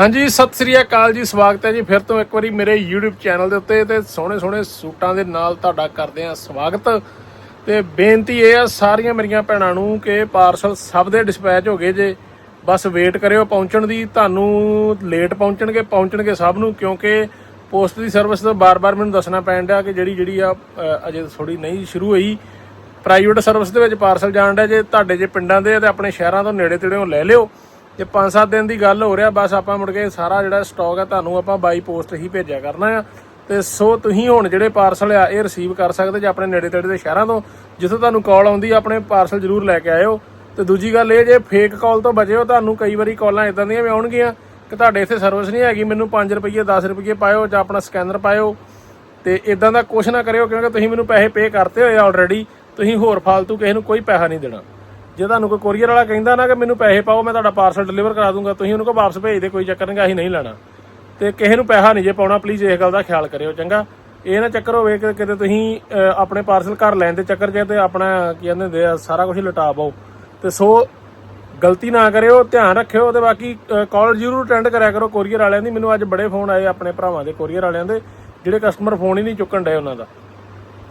ਹਾਂਜੀ, ਸਤਿ ਸ੍ਰੀ ਅਕਾਲ ਜੀ, ਸਵਾਗਤ ਹੈ ਜੀ। ਫਿਰ ਤੋਂ ਇੱਕ ਵਾਰੀ ਮੇਰੇ YouTube ਚੈਨਲ ਦੇ ਉੱਤੇ ਤੇ ਸੋਹਣੇ ਸੋਹਣੇ ਸੂਟਾਂ ਦੇ ਨਾਲ ਤੁਹਾਡਾ ਕਰਦੇ ਆ ਸਵਾਗਤ। ਤੇ ਬੇਨਤੀ ਇਹ ਆ ਸਾਰੀਆਂ ਮੇਰੀਆਂ ਭੈਣਾਂ ਨੂੰ ਕਿ ਪਾਰਸਲ ਸਭ ਦੇ ਡਿਸਪੈਚ ਹੋ ਗਏ ਜੇ। ਬਸ ਵੇਟ ਕਰਿਓ ਪਹੁੰਚਣ ਦੀ। ਤੁਹਾਨੂੰ ਲੇਟ ਪਹੁੰਚਣਗੇ ਪਹੁੰਚਣਗੇ ਸਭ ਨੂੰ, ਕਿਉਂਕਿ ਪੋਸਟ ਦੀ ਸਰਵਿਸ ਤੋਂ ਬਾਰ-ਬਾਰ ਮੈਨੂੰ ਦੱਸਣਾ ਪੈਣ ਡਿਆ ਕਿ ਜਿਹੜੀ ਜਿਹੜੀ ਆ ਅਜੇ ਥੋੜੀ ਨਹੀਂ ਸ਼ੁਰੂ ਹੋਈ। ਪ੍ਰਾਈਵੇਟ ਸਰਵਿਸ ਦੇ ਵਿੱਚ ਪਾਰਸਲ ਜਾਣ ਡਿਆ ਜੇ। ਤੁਹਾਡੇ ਜੇ ਪਿੰਡਾਂ ਦੇ ਆ ਤੇ ਆਪਣੇ ਸ਼ਹਿਰਾਂ ਤੋਂ ਨੇੜੇ ਤੇੜੇੋਂ ਲੈ ਲਿਓ। ਤੇ 5-7 ਦਿਨ ਦੀ ਗੱਲ ਹੋ ਰਿਹਾ ਬਸ ਆਪਾਂ ਮੁੜ ਕੇ ਸਾਰਾ ਜਿਹੜਾ ਸਟਾਕ ਆ ਤੁਹਾਨੂੰ ਆਪਾਂ ਬਾਈ ਪੋਸਟ ਹੀ ਭੇਜਿਆ ਕਰਨਾ ਆ। ਤੇ ਸੋ ਤੁਸੀਂ ਹੁਣ ਜਿਹੜੇ ਪਾਰਸਲ ਆ ਇਹ ਰਿਸੀਵ ਕਰ ਸਕਦੇ ਜੇ ਆਪਣੇ ਨੇੜੇ ਤੇੜੇ ਦੇ ਸ਼ਹਿਰਾਂ ਤੋਂ। ਜਿੱਥੋਂ ਤੁਹਾਨੂੰ ਕਾਲ ਆਉਂਦੀ ਆ, ਆਪਣੇ ਪਾਰਸਲ ਜ਼ਰੂਰ ਲੈ ਕੇ ਆਇਓ। ਤੇ ਦੂਜੀ ਗੱਲ ਇਹ ਜੇ ਫੇਕ ਕਾਲ ਤੋਂ ਬਚਿਓ ਤੁਹਾਨੂੰ ਕਈ ਵਾਰੀ ਕਾਲਾਂ ਇਦਾਂ ਦੀਆਂ ਵੀ ਆਉਣਗੀਆਂ ਕਿ ਤੁਹਾਡੇ ਇੱਥੇ ਸਰਵਿਸ ਨਹੀਂ ਹੈਗੀ ਮੈਨੂੰ 5 ਰੁਪਏ 10 ਰੁਪਏ ਪਾਇਓ ਜਾਂ ਆਪਣਾ ਸਕੈਨਰ ਪਾਇਓ। ਤੇ ਇਦਾਂ ਦਾ ਕੁਛ ਨਾ ਕਰਿਓ ਕਿਉਂਕਿ ਤੁਸੀਂ ਮੈਨੂੰ ਪੈਸੇ ਪੇ ਕਰਤੇ ਹੋਏ ਆਲਰੇਡੀ ਤੁਸੀਂ ਹੋਰ ਫਾਲਤੂ ਕਿਸੇ ਨੂੰ ਕੋਈ ਪੈਸਾ ਨਹੀਂ ਦੇਣਾ। ਜੇ ਤੁਹਾਨੂੰ ਕੋਈ ਕੋਰੀਅਰ ਵਾਲਾ ਕਹਿੰਦਾ ਨਾ ਕਿ ਮੈਨੂੰ ਪੈਸੇ ਪਾਓ, ਮੈਂ ਤੁਹਾਡਾ ਪਾਰਸਲ ਡਿਲੀਵਰ ਕਰਾ ਦੂੰਗਾ, ਤੁਸੀਂ ਉਹਨੂੰ ਕੋ ਵਾਪਸ ਭੇਜ ਦੇ, ਕੋਈ ਚੱਕਰ ਨਹੀਂ ਅਸੀਂ ਨਹੀਂ ਲੈਣਾ। ਤੇ ਕਿਸੇ ਨੂੰ ਪੈਸਾ ਨਹੀਂ ਜੇ ਪਾਉਣਾ ਪਲੀਜ਼ ਇਸ ਗੱਲ ਦਾ ਖਿਆਲ ਕਰਿਓ, ਚੰਗਾ? ਇਹ ਨਾ ਚੱਕਰ ਹੋਵੇ ਕਿ ਕਿਤੇ ਤੁਸੀਂ ਆਪਣੇ ਪਾਰਸਲ ਘਰ ਲੈਣ ਦੇ ਚੱਕਰ ਜੇ ਤੇ ਆਪਣਾ ਕੀ ਕਹਿੰਦੇ ਹੁੰਦੇ ਆ, ਸਾਰਾ ਕੁਝ ਲਟਾ ਪਾਓ। ਤੇ ਸੋ ਗਲਤੀ ਨਾ ਕਰਿਓ, ਧਿਆਨ ਰੱਖਿਓ, ਤੇ ਬਾਕੀ ਕਾਲ ਜ਼ਰੂਰ ਅਟੈਂਡ ਕਰਿਆ ਕਰੋ ਕੋਰੀਅਰ ਵਾਲਿਆਂ ਦੀ। ਮੈਨੂੰ ਅੱਜ ਬੜੇ ਫੋਨ ਆਏ ਆਪਣੇ ਭਰਾਵਾਂ ਦੇ ਕੋਰੀਅਰ ਵਾਲਿਆਂ ਦੇ, ਜਿਹੜੇ ਕਸਟਮਰ ਫੋਨ ਹੀ ਨਹੀਂ ਚੁੱਕਣ ਡਏ ਉਹਨਾਂ ਦਾ।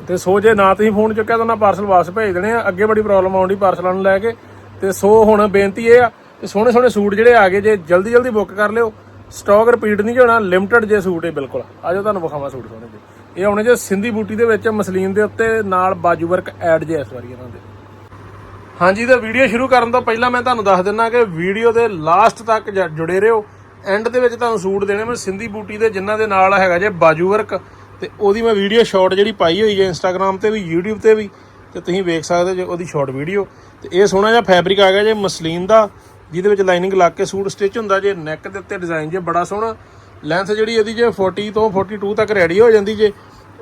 ਤੇ ਸੋ ਜੇ ਨਾ ਤੁਸੀਂ ਫੋਨ ਚੁੱਕਿਆ ਤਾਂ ਉਹਨਾਂ ਪਾਰਸਲ ਵਾਪਸ ਭੇਜ ਦੇਣੇ ਆ। ਅੱਗੇ ਬੜੀ ਪ੍ਰੋਬਲਮ ਆਉਂਦੀ ਪਾਰਸਲਾਂ ਨੂੰ ਲੈ ਕੇ। ਤੇ ਸੋ ਹੁਣ ਬੇਨਤੀ ਇਹ ਆ ਕਿ ਸੋਹਣੇ ਸੋਹਣੇ ਸੂਟ ਜਿਹੜੇ ਆ ਗਏ, ਜੇ ਜਲਦੀ ਜਲਦੀ ਬੁੱਕ ਕਰ ਲਿਓ। ਸਟਾਕ ਰਿਪੀਟ ਨਹੀਂ ਹੋਣਾ ਲਿਮਟਿਡ ਜੇ ਸੂਟ ਹੈ ਬਿਲਕੁਲ। ਆਜੋ ਤੁਹਾਨੂੰ ਵਿਖਾਵਾਂ ਸੂਟ ਸੋਹਣੇ ਜੇ ਇਹ ਆਉਣੇ ਜੇ ਸਿੰਧੀ ਬੂਟੀ ਦੇ ਵਿੱਚ, ਮਸਲੀਨ ਦੇ ਉੱਤੇ, ਨਾਲ ਬਾਜੂ ਵਰਕ ਐਡ ਜੇ ਇਸ ਵਾਰੀ ਇਹਨਾਂ ਦੇ। ਹਾਂਜੀ ਤਾਂ ਵੀਡੀਓ ਸ਼ੁਰੂ ਕਰਨ ਤੋਂ ਪਹਿਲਾਂ ਮੈਂ ਤੁਹਾਨੂੰ ਦੱਸ ਦਿੰਦਾ ਕਿ ਵੀਡੀਓ ਦੇ ਲਾਸਟ ਤੱਕ ਜ- ਜੁੜੇ ਰਹੋ। ਐਂਡ ਦੇ ਵਿੱਚ ਤੁਹਾਨੂੰ ਸੂਟ ਦੇਣੇ ਮੈਂ ਸਿੰਧੀ ਬੂਟੀ ਦੇ ਜਿਨ੍ਹਾਂ ਦੇ ਨਾਲ ਹੈਗਾ ਜੇ ਬਾਜੂ ਵਰਕ ਤੇ ਉਹਦੀ ਮੈਂ ਵੀਡੀਓ ਸ਼ਾਰਟ ਜਿਹੜੀ ਪਾਈ ਹੋਈ ਹੈ ਇੰਸਟਾਗ੍ਰam ਤੇ ਵੀ, YouTube ਤੇ ਵੀ, ਤੇ ਤੁਸੀਂ ਵੇਖ ਸਕਦੇ ਜੇ ਉਹਦੀ ਸ਼ਾਰਟ ਵੀਡੀਓ ਤੇ ਇਹ ਸੋਹਣਾ ਜਿਹਾ ਫੈਬਰਿਕ ਆ ਗਿਆ ਜੇ ਮਸਲੀਨ ਦਾ, ਜਿਹਦੇ ਵਿੱਚ ਲਾਈਨਿੰਗ ਲਾ ਕੇ ਸੂਟ ਸਟਿਚ ਹੁੰਦਾ ਜੇ ਨੈਕ ਦੇ ਉੱਤੇ ਡਿਜ਼ਾਈਨ ਜੇ ਬੜਾ ਸੋਹਣਾ। ਲੈਂਥ ਜਿਹੜੀ ਇਹਦੀ ਜੇ 40 ਤੋਂ 42 ਤੱਕ ਰੈਡੀ ਹੋ ਜਾਂਦੀ ਜੇ।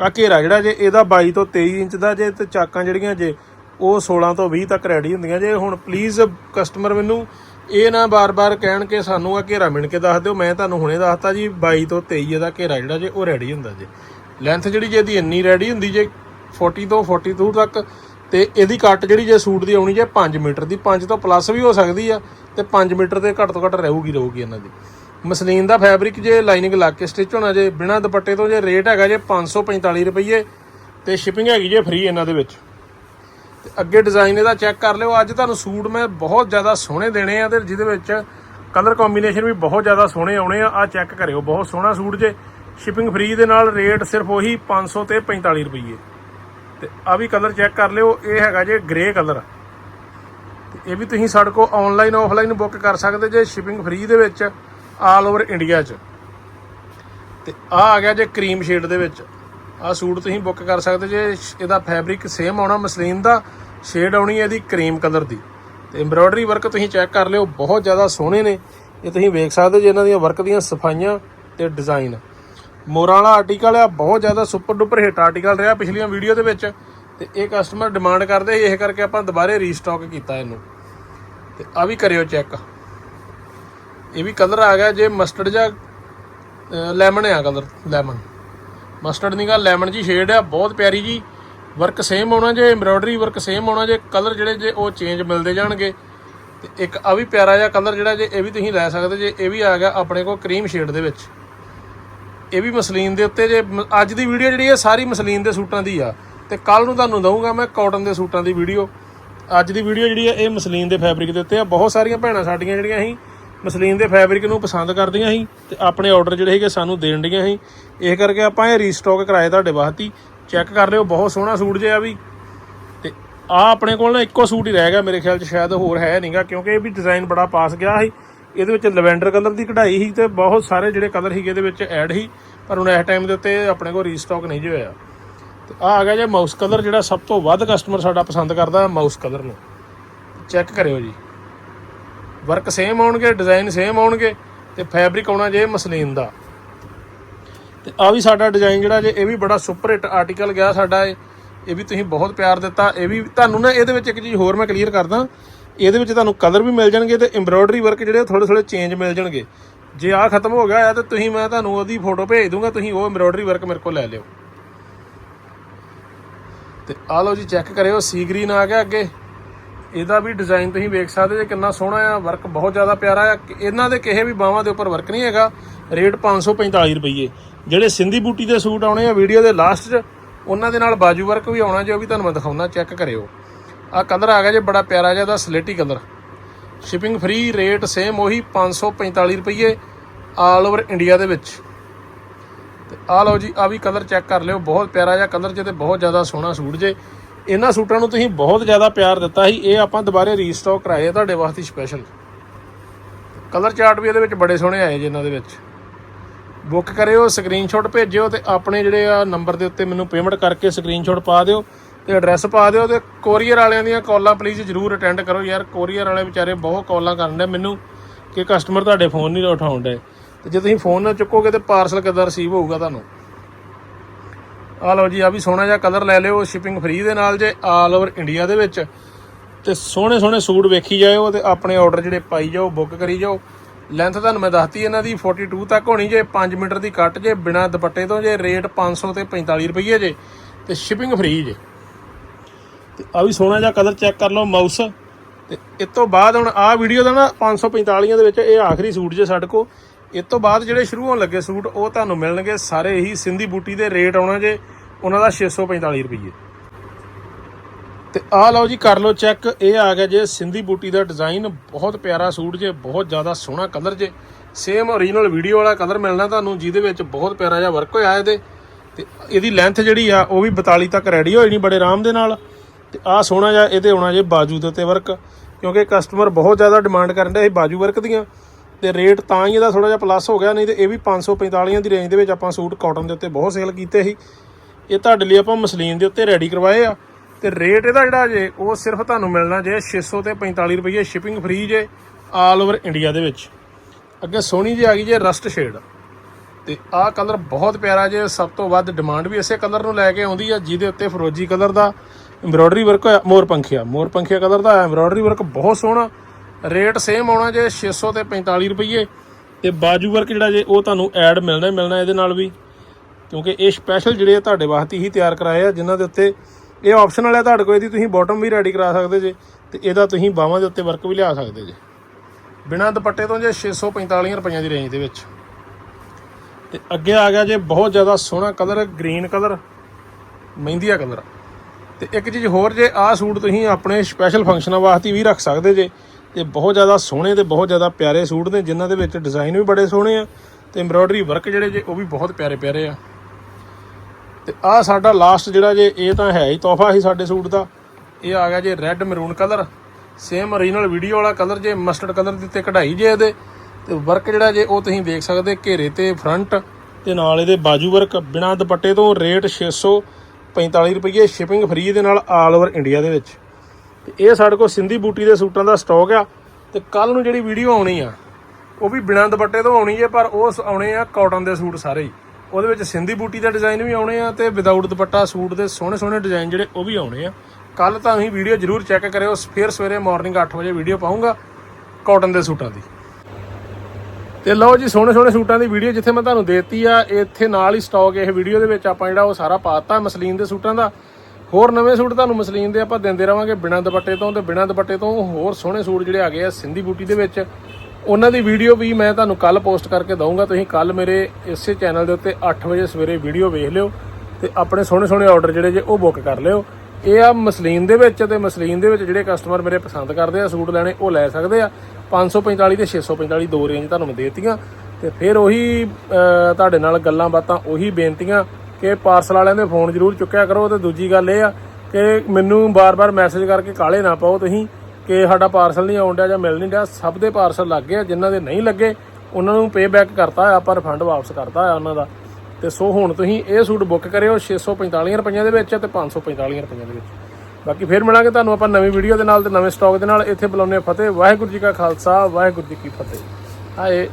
ਆ ਘੇਰਾ ਜਿਹੜਾ ਜੇ, ਇਹਦਾ 22 ਤੋਂ 23 ਇੰਚ ਦਾ ਜੇ, ਤੇ ਚਾਕਾਂ ਜਿਹੜੀਆਂ ਜੇ, ਉਹ 16 ਤੋਂ 20 ਤੱਕ ਰੈਡੀ ਹੁੰਦੀਆਂ ਜੇ। ਹੁਣ ਪਲੀਜ਼ ਕਸਟਮਰ ਮੈਨੂੰ ਇਹ ਨਾ ਬਾਰ-ਬਾਰ ਕਹਿਣ ਕਿ ਸਾਨੂੰ ਆ ਘੇਰਾ ਮਿਣ ਕੇ ਦੱਸ ਦਿਓ, ਮੈਂ ਤੁਹਾਨੂੰ ਹੁਣੇ ਦੱਸਤਾ ਜੀ 22 ਤੋਂ 23 ਇਹਦਾ ਘੇਰਾ ਜਿਹੜਾ ਜੇ, ਉਹ ਰੈਡੀ ਹੁੰਦਾ ਜੇ। ਲੈਂਥ ਜਿਹੜੀ ਜੇ ਇਹਦੀ ਇੰਨੀ ਰੈਡੀ ਹੁੰਦੀ ਜੇ 40 ਤੋਂ 42 ਤੱਕ, ਤੇ ਇਹਦੀ ਕੱਟ ਜਿਹੜੀ ਜੇ ਸੂਟ ਦੀ ਆਉਣੀ ਜੇ 5 ਮੀਟਰ ਦੀ 5 ਤੋਂ ਪਲੱਸ ਵੀ ਹੋ ਸਕਦੀ ਆ, ਤੇ 5 ਮੀਟਰ ਤੇ ਘੱਟ ਤੋਂ ਘੱਟ ਰਹੂਗੀ ਰਹੂਗੀ ਇਹਨਾਂ ਦੀ। ਮਸਲੀਨ ਦਾ ਫੈਬਰਿਕ ਜੇ ਲਾਈਨਿੰਗ ਲਾ ਕੇ ਸਟਿਚ ਹੋਣਾ ਜੇ, ਬਿਨਾ ਦੁਪੱਟੇ ਤੋਂ ਜੇ ਰੇਟ ਹੈਗਾ ਜੇ 545 ਰੁਪਏ ਤੇ ਸ਼ਿਪਿੰਗ ਹੈਗੀ ਜੇ ਫ੍ਰੀ ਇਹਨਾਂ ਦੇ ਵਿੱਚ। ਤੇ ਅੱਗੇ ਡਿਜ਼ਾਈਨ ਇਹਦਾ ਚੈੱਕ ਕਰ ਲਿਓ। ਅੱਜ ਤੁਹਾਨੂੰ ਸੂਟ ਮੈਂ ਬਹੁਤ ਜ਼ਿਆਦਾ ਸੋਹਣੇ ਦੇਣੇ ਆ ਤੇ ਜਿਹਦੇ ਵਿੱਚ ਕਲਰ ਕੰਬੀਨੇਸ਼ਨ ਵੀ ਬਹੁਤ ਜ਼ਿਆਦਾ ਸੋਹਣੇ ਆਉਣੇ ਆ। ਆ ਚੈੱਕ ਕਰਿਓ। ਬਹੁਤ ਸੋਹਣਾ ਸੂਟ ਜੇ। ਸ਼ਿਪਿੰਗ ਫ੍ਰੀ ਦੇ ਨਾਲ ਰੇਟ ਸਿਰਫ ਉਹੀ 500 ਤੇ 45 ਰੁਪਏ ਤੇ ਆ ਵੀ ਕਲਰ ਚੈੱਕ ਕਰ ਲਿਓ, ਇਹ ਹੈਗਾ ਜੇ ਗ੍ਰੇ ਕਲਰ ਤੇ ਇਹ ਵੀ ਤੁਸੀਂ ਸਾਡੇ ਕੋਲ ਆਨਲਾਈਨ ਆਫਲਾਈਨ ਬੁੱਕ ਕਰ ਸਕਦੇ ਜੇ ਸ਼ਿਪਿੰਗ ਫ੍ਰੀ ਦੇ ਵਿੱਚ ਆਲ ਓਵਰ ਇੰਡੀਆ 'ਚ। ਤੇ ਆ ਆ ਗਿਆ ਜੇ ਕਰੀਮ ਸ਼ੇਡ ਦੇ ਵਿੱਚ। ਆ ਸੂਟ ਤੁਸੀਂ ਬੁੱਕ ਕਰ ਸਕਦੇ ਜੇ, ਇਹਦਾ ਫੈਬਰਿਕ ਸੇਮ ਆਉਣਾ ਮਸਲੀਨ ਦਾ ਸ਼ੇਡ ਆਉਣੀ ਹੈ ਇਹਦੀ ਕਰੀਮ ਕਲਰ ਦੀ। ਤੇ ਐਮਬ੍ਰੋਇਡਰੀ ਵਰਕ ਤੁਸੀਂ ਚੈੱਕ ਕਰ ਲਿਓ, ਬਹੁਤ ਜ਼ਿਆਦਾ ਸੋਹਣੇ ਨੇ। ਇਹ ਤੁਸੀਂ ਵੇਖ ਸਕਦੇ ਜੇ ਇਹਨਾਂ ਦੀਆਂ ਵਰਕ ਦੀਆਂ ਸਫਾਈਆਂ ਤੇ ਡਿਜ਼ਾਈਨ ਮੋਰਾਂ ਵਾਲਾ ਆਰਟੀਕਲ ਆ, ਬਹੁਤ ਜ਼ਿਆਦਾ ਸੁਪਰ ਡੁਪਰ ਹਿੱਟ ਆਰਟੀਕਲ ਰਿਹਾ ਪਿਛਲੀਆਂ ਵੀਡੀਓ ਦੇ ਵਿੱਚ। ਤੇ ਇਹ ਕਸਟਮਰ ਡਿਮਾਂਡ ਕਰਦੇ ਸੀ, ਇਹ ਕਰਕੇ ਆਪਾਂ ਦੁਬਾਰੇ ਰੀਸਟਾਕ ਕੀਤਾ ਇਹਨੂੰ। ਤੇ ਆ ਵੀ ਕਰਿਓ ਚੈੱਕ ਇਹ ਵੀ ਕਲਰ ਆ ਗਿਆ, ਜੇ ਮਸਟਰਡ ਜਾਂ ਲੈਮਨ ਆ ਕਲਰ ਲੈਮਨ ਮਸਟਰਡ ਨਹੀਂ ਗਾ ਲੈਮਨ ਜੀ ਸ਼ੇਡ ਆ, ਬਹੁਤ ਪਿਆਰੀ ਜੀ। ਵਰਕ ਸੇਮ ਹੋਣਾ ਜੇ ਐਮਬ੍ਰੋਇਡਰੀ ਵਰਕ ਸੇਮ ਹੋਣਾ ਜੇ ਕਲਰ ਜਿਹੜੇ ਜੇ ਉਹ ਚੇਂਜ ਮਿਲਦੇ ਜਾਣਗੇ। ਤੇ ਇੱਕ ਆ ਵੀ ਪਿਆਰਾ ਜਿਹਾ ਕਲਰ ਜਿਹੜਾ ਜੇ ਇਹ ਵੀ ਤੁਸੀਂ ਲੈ ਸਕਦੇ ਜੇ, ਇਹ ਵੀ ਆ ਗਿਆ ਆਪਣੇ ਕੋਲ ਕਰੀਮ ਸ਼ੇਡ ਦੇ ਵਿੱਚ। ਇਹ ਵੀ ਮਸਲੀਨ ਦੇ ਉੱਤੇ ਜੇ ਮ- ਅੱਜ ਦੀ ਵੀਡੀਓ ਜਿਹੜੀ ਹੈ ਸਾਰੀ ਮਸਲੀਨ ਦੇ ਸੂਟਾਂ ਦੀ ਆ। ਤੇ ਕੱਲ ਨੂੰ ਤੁਹਾਨੂੰ ਦਊਂਗਾ ਮੈਂ ਕਾਟਨ ਦੇ ਸੂਟਾਂ ਦੀ ਵੀਡੀਓ ਅੱਜ ਦੀ ਵੀਡੀਓ ਜਿਹੜੀ ਹੈ ਇਹ ਮਸਲੀਨ ਦੇ ਫੈਬਰਿਕ ਦੇ ਉੱਤੇ ਆ। ਬਹੁਤ ਸਾਰੀਆਂ ਭੈਣਾਂ ਸਾਡੀਆਂ ਜਿਹੜੀਆਂ ਸੀ, ਮਸਲੀਨ ਦੇ ਫੈਬਰਿਕ ਨੂੰ ਪਸੰਦ ਕਰਦੀਆਂ ਸੀ ਤੇ ਆਪਣੇ ਆਰਡਰ ਜਿਹੜੇ ਹੈਗੇ ਸਾਨੂੰ ਦੇਣ ਡੀਆਂ ਸੀ। ਇਹ ਕਰਕੇ ਆਪਾਂ ਇਹ ਰੀਸਟਾਕ ਕਰਾਏ ਤੁਹਾਡੇ ਵਾਸਤੇ ਚੈੱਕ ਕਰ ਲਿਓ, ਬਹੁਤ ਸੋਹਣਾ ਸੂਟ ਜਿਹਾ ਵੀ। ਤੇ ਆ ਆਪਣੇ ਕੋਲ ਨਾ ਇੱਕੋ ਸੂਟ ਹੀ ਰਹਿ ਗਿਆ ਮੇਰੇ ਖਿਆਲ 'ਚ, ਸ਼ਾਇਦ ਹੋਰ ਹੈ ਨਹੀਂਗਾ ਕਿਉਂਕਿ ਇਹ ਵੀ ਡਿਜ਼ਾਈਨ ਬੜਾ ਪਾਸ ਗਿਆ ਸੀ। ਇਹਦੇ ਵਿੱਚ ਲਵੈਂਡਰ ਕਲਰ ਦੀ ਕਢਾਈ ਸੀ ਤੇ ਬਹੁਤ ਸਾਰੇ ਜਿਹੜੇ ਕਲਰ ਸੀਗੇ ਇਹਦੇ ਵਿੱਚ ਐਡ ਸੀ, ਪਰ ਹੁਣ ਇਸ ਟਾਈਮ ਦੇ ਉੱਤੇ ਆਪਣੇ ਕੋਲ ਰੀਸਟਾਕ ਨਹੀਂ ਜੇ ਹੋਇਆ। ਤੇ ਆ ਆ ਗਿਆ ਜੇ ਮਾਊਸ ਕਲਰ ਜਿਹੜਾ ਸਭ ਤੋਂ ਵੱਧ ਕਸਟਮਰ ਸਾਡਾ ਪਸੰਦ ਕਰਦਾ ਹੈ ਮਾਊਸ ਕਲਰ ਨੂੰ। ਚੈੱਕ ਕਰਿਓ ਜੀ। ਵਰਕ ਸੇਮ ਆਉਣਗੇ ਡਿਜ਼ਾਈਨ ਸੇਮ ਆਉਣਗੇ ਤੇ ਫੈਬਰਿਕ ਆਉਣਾ ਜੇ ਮਸਲੀਨ ਦਾ। ਤੇ ਆ ਵੀ ਸਾਡਾ ਡਿਜ਼ਾਈਨ ਜਿਹੜਾ ਜੇ, ਇਹ ਵੀ ਬੜਾ ਸੁਪਰ ਹਿੱਟ ਆਰਟੀਕਲ ਗਿਆ ਸਾਡਾ ਇਹ। ਇਹ ਵੀ ਤੁਸੀਂ ਬਹੁਤ ਪਿਆਰ ਦਿੱਤਾ, ਇਹ ਵੀ ਤੁਹਾਨੂੰ ਨਾ ਇਹਦੇ ਵਿੱਚ ਇੱਕ ਚੀਜ਼ ਹੋਰ ਮੈਂ ਕਲੀਅਰ ਕਰਦਾ। ਇਹਦੇ ਵਿੱਚ ਤੁਹਾਨੂੰ ਕਲਰ ਵੀ ਮਿਲ ਜਾਣਗੇ ਤੇ ਐਮਬ੍ਰੋਇਡਰੀ ਵਰਕ ਜਿਹੜੇ ਥੋੜੇ ਥੋੜੇ ਚੇਂਜ ਮਿਲ ਜਾਣਗੇ। ਜੇ ਆ ਖਤਮ ਹੋ ਗਿਆ ਆ ਤਾਂ ਤੁਸੀਂ ਮੈਂ ਤੁਹਾਨੂੰ ਉਹਦੀ ਫੋਟੋ ਭੇਜ ਦੂੰਗਾ, ਤੁਸੀਂ ਉਹ ਐਮਬ੍ਰੋਇਡਰੀ ਵਰਕ ਮੇਰੇ ਕੋਲ ਲੈ ਲਿਓ। ਤੇ ਆ ਲਓ ਜੀ ਚੈੱਕ ਕਰਿਓ ਸੀ ਗ੍ਰੀਨ ਆ ਗਿਆ ਅੱਗੇ। ਇਹਦਾ ਵੀ ਡਿਜ਼ਾਈਨ ਤੁਸੀਂ ਵੇਖ ਸਕਦੇ ਜੇ ਕਿੰਨਾ ਸੋਹਣਾ ਆ ਵਰਕ ਬਹੁਤ ਜ਼ਿਆਦਾ ਪਿਆਰਾ ਆ। ਇਹਨਾਂ ਦੇ ਕਿਸੇ ਵੀ ਬਾਹਾਂ ਦੇ ਉੱਪਰ ਵਰਕ ਨਹੀਂ ਹੈਗਾ। ਰੇਟ 545 ਰੁਪਏ ਜਿਹੜੇ ਸਿੰਧੀ ਬੂਟੀ ਦੇ ਸੂਟ ਆਉਣੇ ਆ ਵੀਡੀਓ ਦੇ ਲਾਸਟ 'ਚ, ਉਹਨਾਂ ਦੇ ਨਾਲ ਬਾਜੂ ਵਰਕ ਵੀ ਆਉਣਾ ਜੇ ਉਹ ਵੀ ਤੁਹਾਨੂੰ ਮੈਂ ਦਿਖਾਉਣਾ ਚੈੱਕ ਕਰਿਓ। ਆ ਕਲਰ ਆ ਗਿਆ ਜੇ, ਬੜਾ ਪਿਆਰਾ ਜਿਹਾ ਦਾ ਸਲੇਟੀ colour. Shipping free rate same ਉਹੀ 545 ਰੁਪਏ ਆਲ ਓਵਰ ਇੰਡੀਆ ਦੇ ਵਿੱਚ। ਤੇ ਆ ਲਓ ਜੀ ਆ ਵੀ ਕਲਰ ਚੈੱਕ ਕਰ ਲਿਓ, ਬਹੁਤ ਪਿਆਰਾ ਜਿਹਾ ਕਲਰ ਜੇ ਤੇ ਬਹੁਤ ਜ਼ਿਆਦਾ ਸੋਹਣਾ ਸੂਟ ਜੇ। ਇਹਨਾਂ ਸੂਟਾਂ ਨੂੰ ਤੁਸੀਂ ਬਹੁਤ ਜ਼ਿਆਦਾ ਪਿਆਰ ਦਿੱਤਾ ਸੀ, ਇਹ ਆਪਾਂ ਦੁਬਾਰੇ ਰੀਸਟਾਕ ਕਰਾਏ ਤੁਹਾਡੇ ਵਾਸਤੇ ਸਪੈਸ਼ਲ ਕਲਰ ਚਾਰਟ ਵੀ ਇਹਦੇ ਵਿੱਚ ਬੜੇ ਸੋਹਣੇ ਆਏ ਜੀ ਇਹਨਾਂ ਦੇ ਵਿੱਚ। ਬੁੱਕ ਕਰਿਓ ਸਕਰੀਨਸ਼ਾਟ ਭੇਜਿਓ ਤੇ ਆਪਣੇ ਜਿਹੜੇ ਆ ਨੰਬਰ ਦੇ ਉੱਤੇ ਮੈਨੂੰ ਪੇਮੈਂਟ ਕਰਕੇ ਸਕਰੀਨਸ਼ਾਟ ਪਾ ਦਿਓ। ਤੇ ਐਡਰੈਸ ਪਾ ਦਿਓ ਤੇ ਕੋਰੀਅਰ ਵਾਲਿਆਂ ਦੀਆਂ ਕਾਲਾਂ ਪਲੀਜ਼ ਜਰੂਰ ਅਟੈਂਡ ਕਰੋ ਯਾਰ। ਕੋਰੀਅਰ ਵਾਲੇ ਵਿਚਾਰੇ ਬਹੁਤ ਕਾਲਾਂ ਕਰਨ ਦੇ ਮੈਨੂੰ ਕਿ ਕਸਟਮਰ ਤੁਹਾਡੇ ਫੋਨ ਨਹੀਂ ਉਠਾਉਣ ਦੇ ਤੇ ਜੇ ਤੁਸੀਂ ਫੋਨ ਨਾ ਚੁੱਕੋਗੇ ਤੇ ਪਾਰਸਲ ਕਿੱਦਾਂ ਰਿਸੀਵ ਹੋਊਗਾ ਤੁਹਾਨੂੰ? ਆ ਲਓ ਜੀ ਆ ਵੀ ਸੋਹਣਾ ਜਿਹਾ ਕਲਰ ਲੈ ਲਿਓ ਸ਼ਿਪਿੰਗ ਫ੍ਰੀ ਦੇ ਨਾਲ ਜੇ ਆਲ ਓਵਰ ਇੰਡੀਆ ਦੇ ਵਿੱਚ। ਤੇ ਸੋਹਣੇ ਸੋਹਣੇ ਸੂਟ ਵੇਖੀ ਜਾਇਓ ਤੇ ਆਪਣੇ ਆਰਡਰ ਜਿਹੜੇ ਪਾਈ ਜਾਓ ਬੁੱਕ ਕਰੀ ਜਾਓ। ਲੈਂਥ ਤੁਹਾਨੂੰ ਮੈਂ ਦੱਸਤੀ ਇਹਨਾਂ ਦੀ 42 ਤੱਕ ਹੋਣੀ ਜੇ 5 ਮੀਟਰ ਦੀ ਕੱਟ ਜੇ, ਬਿਨਾ ਦੁਪੱਟੇ ਤੋਂ ਜੇ ਰੇਟ 500 ਤੇ 45 ਰੁਪਏ ਜੇ। ਤੇ ਸ਼ਿਪਿੰਗ ਫ੍ਰੀ ਜੇ। ਤੇ ਆ ਵੀ ਸੋਹਣਾ ਜਿਹਾ ਕਲਰ ਚੈੱਕ ਕਰ ਲਓ, ਮਾਊਸ। ਤੇ ਇਸ ਤੋਂ ਬਾਅਦ ਹੁਣ ਆ ਵੀਡੀਓ ਦਾ ਨਾ 545 ਦੇ ਵਿੱਚ ਇਹ ਆਖਰੀ ਸੂਟ ਜੇ ਸਾਡੇ ਕੋ ਇਸ ਤੋਂ ਬਾਅਦ ਜਿਹੜੇ ਸ਼ੁਰੂ ਹੋਣ ਲੱਗੇ ਸੂਟ, ਉਹ ਤੁਹਾਨੂੰ ਮਿਲਣਗੇ ਸਾਰੇ ਹੀ ਸਿੰਧੀ ਬੂਟੀ ਦੇ ਰੇਟ ਆਉਣਾ ਜੇ, ਉਹਨਾਂ ਦਾ 645 ਰੁਪਏ ਤੇ ਆ ਲਓ ਜੀ, ਕਰ ਲਓ ਚੈੱਕ, ਇਹ ਆ ਗਿਆ ਜੇ ਸਿੰਧੀ ਬੂਟੀ ਦਾ ਡਿਜ਼ਾਈਨ ਬਹੁਤ ਪਿਆਰਾ ਸੂਟ ਜੇ, ਬਹੁਤ ਜ਼ਿਆਦਾ ਸੋਹਣਾ ਕਲਰ ਜੇ। ਸੇਮ ਓਰੀਜਨਲ ਵੀਡੀਓ ਵਾਲਾ ਕਲਰ ਮਿਲਣਾ ਤੁਹਾਨੂੰ, ਜਿਹਦੇ ਵਿੱਚ ਬਹੁਤ ਪਿਆਰਾ ਜਿਹਾ ਵਰਕ ਹੋਇਆ ਇਹਦੇ। ਤੇ ਇਹਦੀ ਲੈਂਥ ਜਿਹੜੀ ਆ, ਉਹ ਵੀ 42 ਤੱਕ ਰੈਡੀ ਹੋਈ ਨਹੀਂ ਬੜੇ ਆਰਾਮ ਦੇ ਨਾਲ। ਤੇ ਆ ਸੋਹਣਾ ਜਿਹਾ ਇਹਦੇ ਆਉਣਾ ਜੇ ਬਾਜੂ ਦੇ ਉੱਤੇ ਵਰਕ ਕਿਉਂਕਿ ਕਸਟਮਰ ਬਹੁਤ ਜ਼ਿਆਦਾ ਡਿਮਾਂਡ ਕਰਨ ਦੇ ਇਹ ਬਾਜੂ ਵਰਕ ਦੀਆਂ। ਤੇ ਰੇਟ ਤਾਂ ਹੀ ਇਹਦਾ ਥੋੜਾ ਜਿਹਾ ਪਲੱਸ ਹੋ ਗਿਆ, ਨਹੀਂ ਤੇ ਇਹ ਵੀ 545 ਦੀ ਰੇਂਜ ਦੇ ਵਿੱਚ ਆਪਾਂ ਸੂਟ ਕਾਟਨ ਦੇ ਉੱਤੇ ਬਹੁਤ ਸੇਲ ਕੀਤੇ ਸੀ। ਇਹ ਤੁਹਾਡੇ ਲਈ ਆਪਾਂ ਮਸਲੀਨ ਦੇ ਉੱਤੇ ਰੈਡੀ ਕਰਵਾਏ ਆ। ਤੇ ਰੇਟ ਇਹਦਾ ਜਿਹੜਾ ਜੇ, ਉਹ ਸਿਰਫ ਤੁਹਾਨੂੰ ਮਿਲਣਾ ਜੇ 600 ਤੇ 45 ਰੁਪਏ ਸ਼ਿਪਿੰਗ ਫ੍ਰੀ ਜੇ ਆਲ ਓਵਰ ਇੰਡੀਆ ਦੇ ਵਿੱਚ। ਅੱਗੇ ਸੋਹਣੀ ਜੀ ਆ ਗਈ ਜੇ ਰਸਟ ਸ਼ੇਡ ਤੇ ਆਹ ਕਲਰ ਬਹੁਤ ਪਿਆਰਾ ਜੇ, ਸਭ ਤੋਂ ਵੱਧ ਡਿਮਾਂਡ ਵੀ ਇਸੇ ਕਲਰ ਨੂੰ ਲੈ ਕੇ ਆਉਂਦੀ ਆ, ਜਿਹਦੇ ਉੱਤੇ ਫਰੋਜੀ ਕਲਰ ਦਾ ਐਮਬ੍ਰੋਇਡਰੀ ਵਰਕ ਹੋਇਆ, ਮੋਰ ਪੰਖੀਆ। ਮੋਰ ਪੰਖੀਆ ਕਲਰ ਦਾ ਐਮਬ੍ਰੋਇਡਰੀ ਵਰਕ ਬਹੁਤ ਸੋਹਣਾ। ਰੇਟ ਸੇਮ ਆਉਣਾ ਜੇ 600 ਤੇ 45 ਰੁਪਏ ਤੇ ਬਾਜੂ ਵਰਕ ਜਿਹੜਾ ਜੇ, ਉਹ ਤੁਹਾਨੂੰ ਐਡ ਮਿਲਣਾ ਹੀ ਮਿਲਣਾ ਇਹਦੇ ਨਾਲ ਵੀ। ਕਿਉਂਕਿ ਇਹ ਸਪੈਸ਼ਲ ਜਿਹੜੇ ਆ ਤੁਹਾਡੇ ਵਾਸਤੇ ਹੀ ਤਿਆਰ ਕਰਾਏ ਆ, ਜਿਨ੍ਹਾਂ ਦੇ ਉੱਤੇ ਇਹ ਆਪਸ਼ਨਲ ਹੈ ਤੁਹਾਡੇ ਕੋਲ ਇਹਦੀ ਤੁਸੀਂ ਬਾਟਮ ਵੀ ਰੈਡੀ ਕਰਾ ਸਕਦੇ ਜੇ, ਤੇ ਇਹਦਾ ਤੁਸੀਂ ਬਾਹਾਂ ਦੇ ਉੱਤੇ ਵਰਕ ਵੀ ਲਿਆ ਸਕਦੇ ਜੇ। ਬਿਨਾਂ ਦੁਪੱਟੇ ਤੋਂ ਜੇ 645 ਰੁਪਈਆਂ ਦੀ ਰੇਂਜ ਦੇ ਵਿੱਚ। ਤੇ ਅੱਗੇ ਆ ਗਿਆ ਜੇ ਬਹੁਤ ਜ਼ਿਆਦਾ ਸੋਹਣਾ ਕਲਰ ਗ੍ਰੀਨ ਕਲਰ ਮਹਿੰਦੀਆ ਕਲਰ ਤੇ ਇੱਕ ਚੀਜ਼ ਹੋਰ ਜੇ ਆਹ ਸੂਟ ਤੁਸੀਂ ਆਪਣੇ ਸਪੈਸ਼ਲ ਫੰਕਸ਼ਨਾਂ ਵਾਸਤੇ ਵੀ ਰੱਖ ਸਕਦੇ ਜੇ, ਤੇ ਬਹੁਤ ਜ਼ਿਆਦਾ ਸੋਹਣੇ ਤੇ ਬਹੁਤ ਜ਼ਿਆਦਾ ਪਿਆਰੇ ਸੂਟ ਨੇ, ਜਿਨ੍ਹਾਂ ਦੇ ਵਿੱਚ ਡਿਜ਼ਾਈਨ ਵੀ ਬੜੇ ਸੋਹਣੇ ਆ ਤੇ ਐਮਬ੍ਰੋਇਡਰੀ ਵਰਕ ਜਿਹੜੇ ਜੇ ਉਹ ਵੀ ਬਹੁਤ ਪਿਆਰੇ ਪਿਆਰੇ ਆ। ਤੇ ਆਹ ਸਾਡਾ ਲਾਸਟ ਜਿਹੜਾ ਜੇ ਇਹ ਤਾਂ ਹੈ ਹੀ ਤੋਹਫਾ ਸੀ ਸਾਡੇ ਸੂਟ ਦਾ, ਇਹ ਆ ਗਿਆ ਜੇ red maroon colour same original video ਵਾਲਾ ਕਲਰ ਜੇ ਮਸਟਰਡ ਕਲਰ ਦੇ ਉੱਤੇ ਕਢਾਈ ਜੇ ਇਹਦੇ, ਤੇ ਵਰਕ ਜਿਹੜਾ ਜੇ ਉਹ ਤੁਸੀਂ ਦੇਖ ਸਕਦੇ ਘੇਰੇ ਤੇ ਫਰੰਟ ਤੇ ਨਾਲ ਇਹਦੇ ਬਾਜੂ ਵਰਕ ਬਿਨਾਂ ਦੁਪੱਟੇ ਤੋਂ ਰੇਟ 645 ਰੁਪਏ ਸ਼ਿਪਿੰਗ ਫ੍ਰੀ ਦੇ ਨਾਲ ਆਲ ਓਵਰ ਇੰਡੀਆ ਦੇ ਵਿੱਚ। ਤੇ ਇਹ ਸਾਡੇ ਕੋਲ ਸਿੰਧੀ ਬੂਟੀ ਦੇ ਸੂਟਾਂ ਦਾ ਸਟਾਕ ਆ ਤੇ ਕੱਲ ਨੂੰ ਜਿਹੜੀ ਵੀਡੀਓ ਆਉਣੀ ਆ, ਉਹ ਵੀ ਬਿਨਾਂ ਦੁਪੱਟੇ ਤੋਂ ਆਉਣੀ ਹੈ ਪਰ ਉਹ ਸ- ਆਉਣੇ ਆ ਕਾਟਨ ਦੇ ਸੂਟ ਸਾਰੇ ਹੀ। ਉਹਦੇ ਵਿੱਚ ਸਿੰਧੀ ਬੂਟੀ ਦੇ ਡਿਜ਼ਾਈਨ ਵੀ ਆਉਣੇ ਆ ਤੇ ਵਿਦਆਊਟ ਦੁਪੱਟਾ ਸੂਟ ਦੇ ਸੋਹਣੇ ਸੋਹਣੇ ਡਿਜ਼ਾਈਨ ਜਿਹੜੇ ਉਹ ਵੀ ਆਉਣੇ ਆ। ਕੱਲ ਤਾਂ ਤੁਸੀਂ ਵੀਡੀਓ ਜਰੂਰ ਚੈੱਕ ਕਰਿਓ, ਫਿਰ ਸਵੇਰੇ ਮਾਰਨਿੰਗ 8 ਵਜੇ ਵੀਡੀਓ ਪਾਉਂਗਾ ਕਾਟਨ ਦੇ ਸੂਟਾਂ ਦੀ। ਤੇ ਲਓ ਜੀ, ਸੋਹਣੇ ਸੋਹਣੇ ਸੂਟਾਂ ਦੀ ਵੀਡੀਓ ਜਿੱਥੇ ਮੈਂ ਤੁਹਾਨੂੰ ਦੇਤੀ ਆ, ਇੱਥੇ ਨਾਲ ਹੀ ਸਟਾਕ ਇਹ ਵੀਡੀਓ ਦੇ ਵਿੱਚ ਆਪਾਂ ਜਿਹੜਾ ਉਹ ਸਾਰਾ ਪਾਤਾ ਮਸਲੀਨ ਦੇ ਸੂਟਾਂ ਦਾ। ਹੋਰ ਨਵੇਂ ਸੂਟ ਤੁਹਾਨੂੰ ਮਸਲੀਨ ਦੇ ਆਪਾਂ ਦਿੰਦੇ ਰਵਾਂਗੇ ਬਿਨਾਂ ਦੁਪੱਟੇ ਤੋਂ ਤੇ ਬਿਨਾਂ ਦੁਪੱਟੇ ਤੋਂ। ਹੋਰ ਸੋਹਣੇ ਸੂਟ ਜਿਹੜੇ ਆ ਗਏ ਆ ਸਿੰਧੀ ਬੂਟੀ ਦੇ ਵਿੱਚ, ਉਹਨਾਂ ਦੀ ਵੀਡੀਓ ਵੀ ਮੈਂ ਤੁਹਾਨੂੰ ਕੱਲ ਪੋਸਟ ਕਰਕੇ ਦਊਂਗਾ। ਤੁਸੀਂ ਕੱਲ ਮੇਰੇ ਇਸੇ ਚੈਨਲ ਦੇ ਉੱਤੇ 8 ਵਜੇ ਸਵੇਰੇ ਵੀਡੀਓ ਵੇਖ ਲਿਓ ਤੇ ਆਪਣੇ ਸੋਹਣੇ ਸੋਹਣੇ ਆਰਡਰ ਜਿਹੜੇ ਜੇ ਉਹ ਬੁੱਕ ਕਰ ਲਿਓ। ਇਹ ਆ ਮਸਲੀਨ ਦੇ ਵਿੱਚ ਤੇ ਮਸਲੀਨ ਦੇ ਵਿੱਚ ਜਿਹੜੇ ਕਸਟਮਰ ਮੇਰੇ ਪਸੰਦ ਕਰਦੇ ਆ ਸੂਟ ਲੈਣੇ, ਉਹ ਲੈ ਸਕਦੇ ਆ। 545 ਤੇ 645 ਦੋ ਰੇਂਜ ਤੁਹਾਨੂੰ ਮੈਂ ਦੇਤੀਆਂ। ਤੇ ਫਿਰ ਉਹੀ ਤੁਹਾਡੇ ਨਾਲ ਗੱਲਾਂ ਬਾਤਾਂ ਉਹੀ ਬੇਨਤੀਆਂ ਕਿ ਪਾਰਸਲ ਵਾਲਿਆਂ ਦੇ ਫੋਨ ਜ਼ਰੂਰ ਚੁੱਕਿਆ ਕਰੋ। ਤੇ ਦੂਜੀ ਗੱਲ ਇਹ ਆ ਕਿ ਮੈਨੂੰ ਬਾਰ-ਬਾਰ ਮੈਸੇਜ ਕਰਕੇ ਕਾਲੇ ਨਾ ਪਾਓ ਤੁਸੀਂ ਕਿ ਸਾਡਾ ਪਾਰਸਲ ਨਹੀਂ ਆਉਣ ਡਿਆ ਜਾਂ ਮਿਲ ਨਹੀਂ ਡਿਆ। ਸਭ ਦੇ ਪਾਰਸਲ ਲੱਗ ਗਏ ਆ, ਜਿਨ੍ਹਾਂ ਦੇ ਨਹੀਂ ਲੱਗੇ, ਉਹਨਾਂ ਨੂੰ ਪੇ ਬੈਕ ਕਰਤਾ ਆ, ਆਪਾਂ ਰਿਫੰਡ ਵਾਪਸ ਕਰਤਾ ਆ ਉਹਨਾਂ ਦਾ। ਤੇ ਸੋ ਹੁਣ ਤੁਸੀਂ ਇਹ ਸੂਟ ਬੁੱਕ ਕਰਿਓ 645 ਰੁਪਈਆਂ ਦੇ ਵਿੱਚ ਤੇ 545 ਰੁਪਈਆਂ ਦੇ ਵਿੱਚ। ਬਾਕੀ ਫਿਰ ਮਿਲਾਂਗੇ ਤੁਹਾਨੂੰ ਆਪਾਂ ਨਵੀਂ ਵੀਡੀਓ ਦੇ ਨਾਲ ਤੇ ਨਵੇਂ ਸਟਾਕ ਦੇ ਨਾਲ। ਇੱਥੇ ਬੁਲਾਉਂਦੇ ਹਾਂ ਫਤਿਹ। ਵਾਹਿਗੁਰੂ ਜੀ ਕਾ ਖਾਲਸਾ, ਵਾਹਿਗੁਰੂ ਜੀ ਕੀ ਫਤਿਹ। ਹਾਏ।